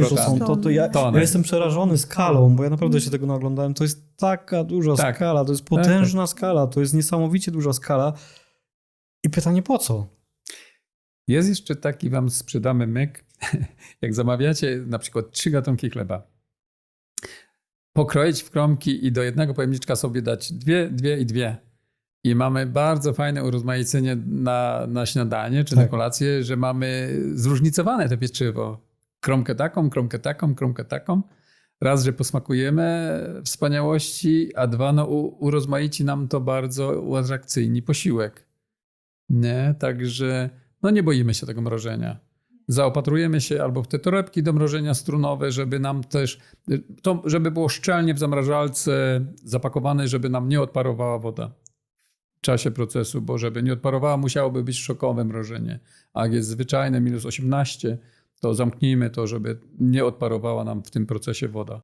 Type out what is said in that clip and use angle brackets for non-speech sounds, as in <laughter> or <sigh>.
są, to, to ja, ja jestem przerażony skalą, bo ja naprawdę się tego naglądałem. To jest taka duża Tak. skala, to jest potężna skala, to jest niesamowicie duża skala. I pytanie po co? Jest jeszcze taki, wam sprzedamy myk, <laughs> jak zamawiacie na przykład trzy gatunki chleba. Pokroić w kromki i do jednego pojemniczka sobie dać dwie, dwie i dwie. I mamy bardzo fajne urozmaicenie na, na śniadanie czy na Tak. kolację, że mamy zróżnicowane te pieczywo. Kromkę taką, kromkę taką, kromkę taką. Raz, że posmakujemy wspaniałości, a dwa, no urozmaici nam to bardzo uatrakcyjni posiłek. Nie, także no nie boimy się tego mrożenia. Zaopatrujemy się albo w te torebki do mrożenia strunowe, żeby nam też, to, żeby było szczelnie w zamrażalce zapakowane, żeby nam nie odparowała woda w czasie procesu, bo żeby nie odparowała, musiałoby być szokowe mrożenie. A jak jest zwyczajne minus 18, to zamknijmy to, żeby nie odparowała nam w tym procesie woda.